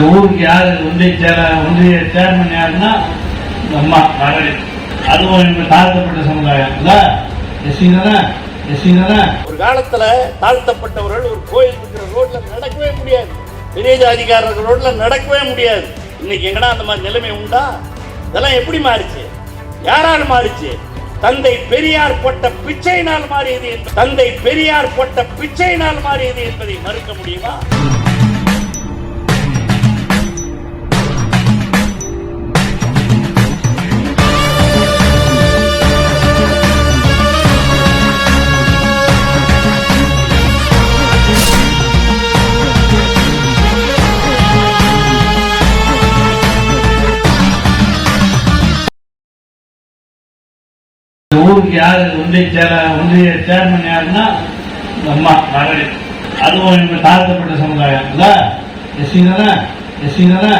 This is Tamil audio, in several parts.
ஊருக்கு யார் ஒன்றிய சேர ஒன்றிய சேர்மன் யாருன்னா அம்மா மகளிர் அதுவும் இவங்க தாழ்த்தப்பட்ட சமுதாயம். ஒரு காலத்துல தாழ்த்தப்பட்டவர்கள் ஒரு கோயில் இருக்கிற ரோட்ல நடக்கவே முடியாது. பெரிய ஜாதிக்காரர்கள் ரோட்ல நடக்கவே முடியாது. இன்னைக்கு எங்கடா அந்த மாதிரி நிலைமை உண்டா? இதெல்லாம் எப்படி மாறிச்சு? யாரால் மாறிச்சு? தந்தை பெரியார் போட்ட பிச்சையினால் மாறியது தந்தை பெரியார் போட்ட பிச்சையினால் மாறியது என்பதை மறுக்க முடியுமா? ஊருக்கு யாரு ஒன்றிய சேர ஒன்றிய சேர்மன் யாருன்னா அம்மா மகளிர் அதுவும் இவங்க தாழ்த்தப்பட்ட சமுதாயம். இல்ல? எஸ்சி தானே? எஸ்சி தானே?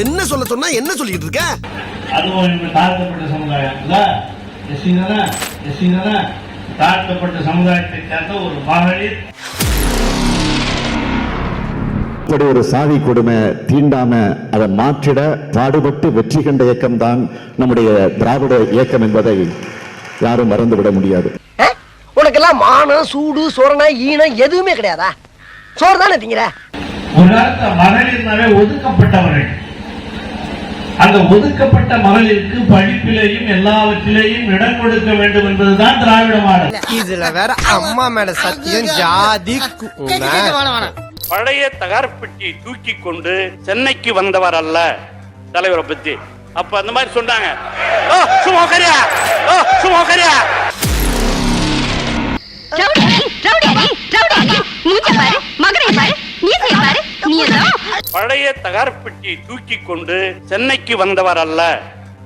என்ன சொல்ல சொன்னா என்ன சொல்லிட்டு இருக்க? அதுவும் இவங்க தாழ்த்தப்பட்ட சமுதாயம். இல்ல? எஸ்சி தானே? எஸ்சி தானே? தாழ்த்தப்பட்ட சமுதாயத்தை சேர்ந்த ஒரு மகளிர். இப்படி ஒரு சாதி கொடுமை தீண்டாம அதை மாற்றிட பாடுபட்டு வெற்றி கண்ட இயக்கம் தான் நம்முடைய திராவிட இயக்கம் என்பதை யாரும் மறந்துவிட முடியாது உனக்கெல்லாம் மானம் சூடு சோரணா ஈனம் எதுவுமே கிடையாதா சோறு தானே திங்கிற மகளிர்னாலே ஒதுக்கப்பட்டவர்கள் அந்த ஒதுக்கப்பட்ட மகளிருக்கு படிப்பிலேயும் எல்லாவற்றிலேயும் இடம் கொடுக்க வேண்டும் என்பதுதான் திராவிட மாடல் இதுல வேற அம்மா மேல சத்தியம் ஜாதி பழைய தகரப்பெட்டியை தூக்கி கொண்டு சென்னைக்கு வந்தவர் அல்ல தலைவரை பத்தி. அப்ப அந்த மாதிரி சொன்னாங்க. ஓ சும்மா உக்காரியா ஓ சும்மா ஏதோ. பழைய தகரப்பெட்டியை தூக்கி கொண்டு சென்னைக்கு வந்தவர் அல்ல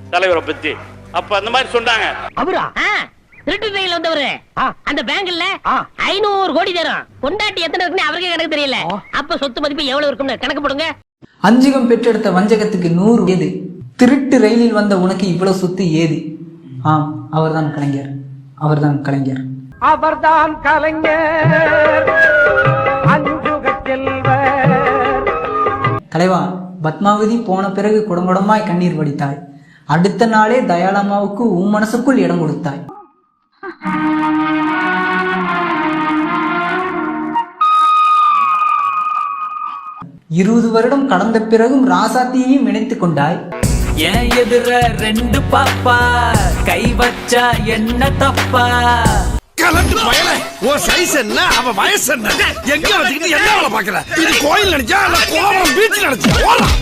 தலைவரை பத்தி. அப்ப அந்த மாதிரி சொன்னாங்க. அவரா? திருட்டு ட்ரெயின்ல வந்தவரு அந்த பேங்க்ல ஐநூறு கோடி தரும். கொண்டாட்டி எத்தனை இருக்குன்னு அவருக்கே கணக்கு தெரியல. அப்ப சொத்து மதிப்பு எவ்வளவு இருக்கும்னு கணக்கு போடுங்க. அஞ்சுகம் பெற்றெடுத்த வஞ்சகத்துக்கு நூறு ஏது? திருட்டு ரயிலில் வந்த உனக்கு இவ்வளவு சொத்து ஏது? ஆம் அவர்தான் கலைஞர். அவர்தான் கலைஞர். அவர்தான் கலைஞர். தலைவா பத்மாவதி போன பிறகு குடங்குடமாய் கண்ணீர் வடித்தாய். அடுத்த நாளே தயாளம்மாவுக்கு உன் மனசுக்குள் இடம் கொடுத்தாய். இருபது வருடம் கடந்த பிறகும் ராசாத்தியையும் இணைத்துக் கொண்டாய். ஏன் எதிர ரெண்டு பாப்பா கை வச்சா என்ன தப்பா? கலந்து பயல உன் சைஸ் என்ன? அவ வயசு என்ன? எங்க வச்சுக்கிட்டு என்ன வேலை பாக்குற இது கோயில் நினைச்சா கோவம் பீச் நினைச்சா? ஓலாம்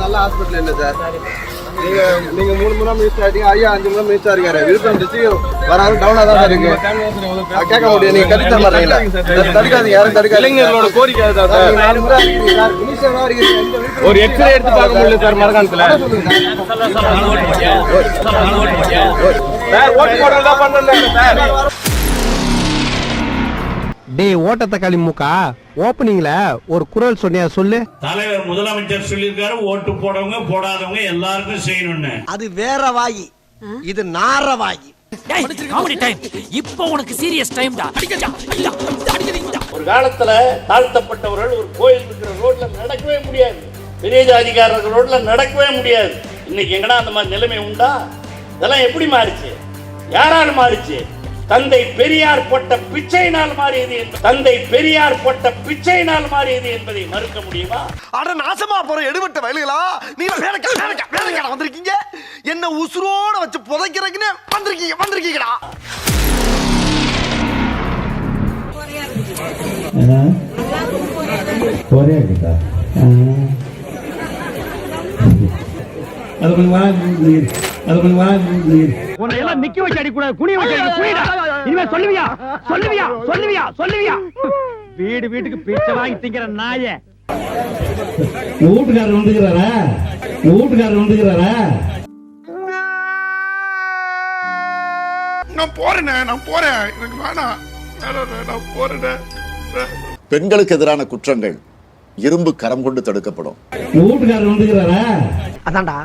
நல்ல ஹாஸ்பிட்டல் இல்ல சார். நீங்க நீங்க மூணு முறை மினிஸ்டர் ஆயிட்டீங்க. ஐயா அஞ்சு முறை மினிஸ்டர் இருக்காரு. விழுப்புரம் டிஸ்ட்ரிக்ட் வராது டவுனா தான் சார் இருக்கு கேட்க முடியும் நீங்க தர மாட்டீங்களா தடுக்காதீங்க யாரும் தடுக்காதீங்க இளைஞர்களோட கோரிக்கை சார். நாலு முறை இருக்கீங்க சார். மினிஸ்டர் இருக்கீங்க. ஒரு எக்ஸ்ரே எடுத்து பார்க்க முடியல சார் மரகாணத்துல. சார் ஓட்டு போடுறது தான் பண்ணல சார். டேய் ஓட்ட தக்காளி மூக்கா? ஓப்பனிங்ல ஒரு குரல் சொன்னியா சொல்லு? தலைவர் முதலமைச்சர் சொல்லியிருக்காரு ஓட்டு போடவங்க போடாதவங்க எல்லாருக்கும் செய்யணும்னு. அது வேற வாயி. இது நார வாயி. டைம் இப்போ உனக்கு சீரியஸ் டைம்டா ஒரு காலத்துல தாழ்த்தப்பட்டவர்கள் ஒரு கோயில் இருக்கிற ரோட்ல நடக்கவே முடியாது. பெரிய ஜாதிக்காரர்கள் ரோட்ல நடக்கவே முடியாது. இன்னைக்கு எங்கடா அந்த மாதிரி நிலைமை உண்டா? இதெல்லாம் எப்படி மாறிச்சு? யாரால் மாறிச்சு? தந்தை பெரியார் போட்ட பிச்சையினால் மாறியது தந்தை பெரியார் போட்ட பிச்சையினால் மாறியது என்பதை மறுக்க முடியுமா? அட நாசமா போற எடுபட்ட வயலுகளா? நீங்க வேலைக்கா வேலைக்கா வேலைக்கா வந்திருக்கீங்க? என்ன உசுரோட வச்சு புதைக்கிறதுக்குன்னு வந்திருக்கீங்க வந்திருக்கீங்கடா. ஒரே இருக்குதா அது கொஞ்சம் வா நீர். அது கொஞ்சம் வா நீர். உன்னை எல்லாம் நிக்க வச்சு அடி கூடாது குனிய வச்சு குனிடா. இனிமே சொல்லுவியா? சொல்லுவியா? சொல்லுவியா? சொல்லுவியா? வீடு வீட்டுக்கு பிச்சை வாங்கி திங்கிற நாய. வீட்டுக்காரர் வந்துக்கிறாரா? வீட்டுக்காரர் வந்துக்கிறாரா? நான் போறேனே நான் போறேன். எனக்கு வேணாம் வேணாம், நான் போறேனே. பெண்களுக்கு எதிரான குற்றங்கள் இரும்பு கரம் கொண்டு தடுக்கப்படும். வீட்டுக்காரர் வந்துக்கிறாரா? அதான்டா.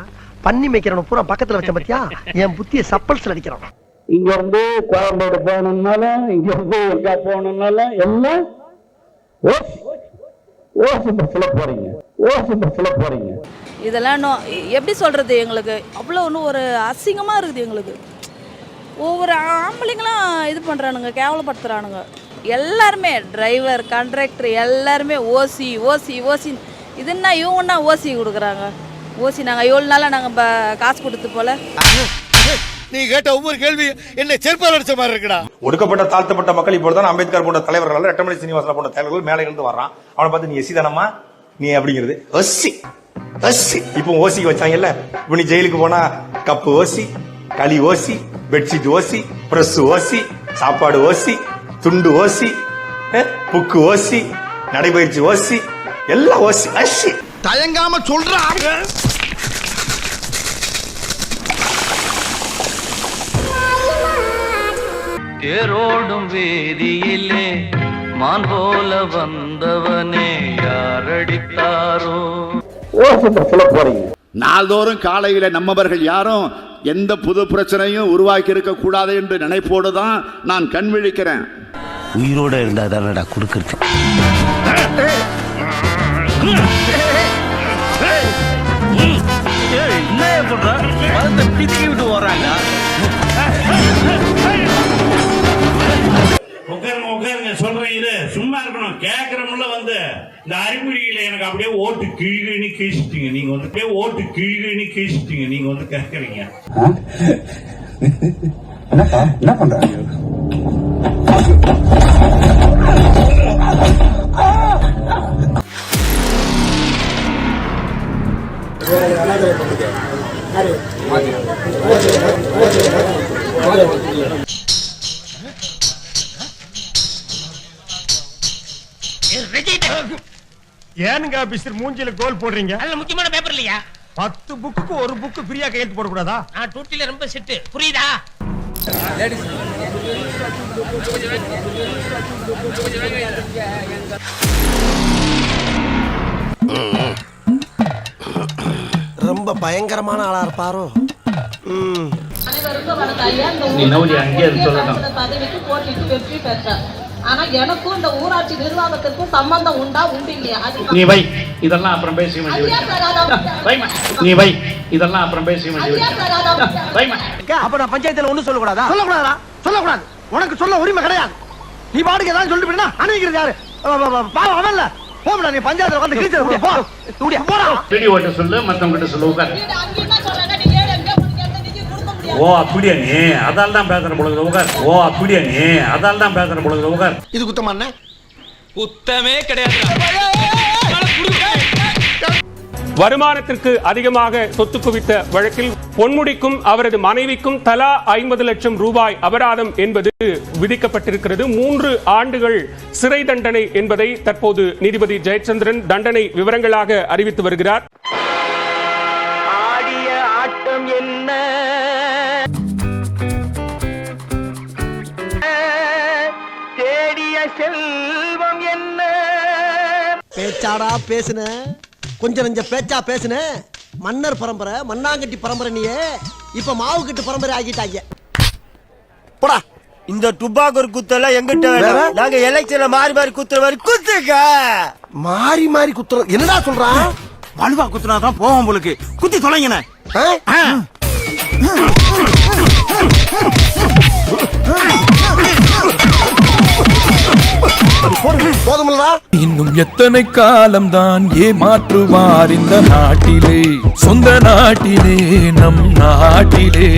பண்ணி மேய்க்கிறவன பூரா பக்கத்துல வச்ச பத்தியா? என் புத்திய சப்பல்ஸ்ல அடிக்கிறான். இங்க இருந்து கோயம்பேடு போகணும்னாலும் இங்க இருந்து எங்க போகணும்னாலும் எல்லாம் ஓசி பஸ்ல போறீங்க. ஓசி பஸ்ல போறீங்க. இதெல்லாம் எப்படி சொல்கிறது எங்களுக்கு? அவ்வளோ ஒன்றும் ஒரு அசிங்கமாக இருக்குது எங்களுக்கு. ஒவ்வொரு ஆம்பளைங்களும் இது பண்ணுறானுங்க கேவலப்படுத்துகிறானுங்க எல்லாருமே டிரைவர் கண்ட்ராக்டர் எல்லாருமே ஓசி ஓசி ஓசி இதுன்னா இவங்கன்னா ஓசி கொடுக்குறாங்க? ஓசி நாங்கள் எவ்வளோ நாளாக நாங்கள் காசு கொடுத்து போல. நீ கேட்ட ஒவ்வொரு கேள்வி என்ன செருப்பால் அடிச்ச மாதிரி இருக்குடா. ஒடுக்கப்பட்ட தாழ்த்தப்பட்ட மக்கள் இப்பொழுதுதான் அம்பேத்கர் போன்ற தலைவர்கள் ரெட்டமலை சீனிவாசன் போன்ற தலைவர்கள் மேலே இருந்து வர்றான். அவனை பார்த்து நீ எசி தானம்மா நீ அப்படிங்கிறது. ஒசி ஒசி இப்போ ஓசிக்கு வச்சாங்கல்ல? இப்போ நீ ஜெயிலுக்கு போனா கப்பு ஓசி களி ஓசி பெட்ஷீட் ஓசி பிரஸ் ஓசி சாப்பாடு ஓசி துண்டு ஓசி புக்கு ஓசி நடைபயிற்சி ஓசி எல்லாம் ஓசி அசி தயங்காம சொல்றா. தேரோடும் வேதியிலே மான் போல வந்தவனே யாரடித்தாரோ? போறீங்க. நாள்தோறும் காலையில நம்மவர்கள் யாரும் எந்த புது பிரச்சனையும் உருவாக்கி இருக்க கூடாது என்று நினைப்போடு தான் நான் கண் விழிக்கிறேன். உயிரோட இருந்தா தானடா கொடுக்கறது? உட்காருங்க இந்த அறிகுறியில எனக்கு அப்படியே ஓட்டு கிழிகிழி கீழ்ச்சிட்டீங்க நீங்க வந்து அப்படியே ஓட்டு கிழிகிழி கீழ்ச்சிட்டீங்க நீங்க வந்து கேட்கறீங்க என்ன பண்றாங்க? ஏனுங்க பிஸ்டர் மூஞ்சில கோல் போடுறீங்க? அதுல முக்கியமான பேப்பர் இல்லையா? பத்து புக்குக்கு ஒரு புக்கு ஃப்ரீயா கையெழுத்து போடக்கூடாதா? நான் டூட்டில ரொம்ப செட்டு புரியுதா? ரொம்ப பயங்கரமான ஆளா இருப்பாரோ? ம். நீ நவுடி அங்கேயே அது சொல்லணும். பதவிக்கு போட்டிட்டு வெற்றி பெற்றார். ஆனா எனக்கும் இந்த ஊராட்சி நிர்வாகத்திற்கும் சம்பந்தம் உண்டா உண்டு இல்லையா நீ வை இதெல்லாம் அப்புறம் பேச வைமா நீ வை இதெல்லாம் அப்புறம் பேச வைமா அப்ப நான் பஞ்சாயத்துல ஒண்ணு சொல்லக்கூடாதா சொல்லக்கூடாதா சொல்லக்கூடாது உனக்கு சொல்ல உரிமை கிடையாது நீ பாட்டுக்கு ஏதாவது சொல்லிட்டு போயினா அணுகிறது யாரு பாவம் அவன் இல்ல போம்டா நீ பஞ்சாயத்துல உட்காந்து கிழிச்சு போடா சொல்லு மத்தவங்க கிட்ட சொல்லு உட்கார் ஓ அப்படியா நீ? அதால தான் பேசுற பொழுது உட்கார் ஓ அப்படியா நீ? அதால தான் பேசுற பொழுது உட்கார் இது குத்தமா என்ன? குத்தமே கிடையாது. வருமானத்திற்கு அதிகமாக சொத்து குவித்த வழக்கில் பொன்முடிக்கும் அவரது மனைவிக்கும் தலா ஐம்பது லட்சம் ரூபாய் அபராதம் என்பது விதிக்கப்பட்டிருக்கிறது. மூன்று ஆண்டுகள் சிறை தண்டனை என்பதை தற்போது நீதிபதி ஜெயச்சந்திரன் தண்டனை விவரங்களாக அறிவித்து வருகிறார். தேடிய செல்வம் என்ன? பேச்சாடா பேசுன. கொஞ்சம் நெஞ்ச பேச்சா பேசுன. மன்னர் பரம்பரை மண்ணாங்கட்டி பரம்பரை நீயே. இப்ப மாவு கட்டு பரம்பரை ஆகிட்டாங்க போடா. இந்த டுபாக்கூர் குத்தெல்லாம் எங்கிட்ட வேணும்? நாங்க எலெக்ஷன்ல மாறி மாறி குத்துற மாதிரி குத்துக்க. மாறி மாறி குத்துற. என்னடா சொல்றான் வலுவா குத்துனா தான் போவோம் உங்களுக்கு. குத்தி தொலைங்கண்ணே. போதுமில்லடா. இன்னும் எத்தனை காலம்தான் ஏமாற்றுவார் இந்த நாட்டிலே? சொந்த நாட்டிலே நம் நாட்டிலே.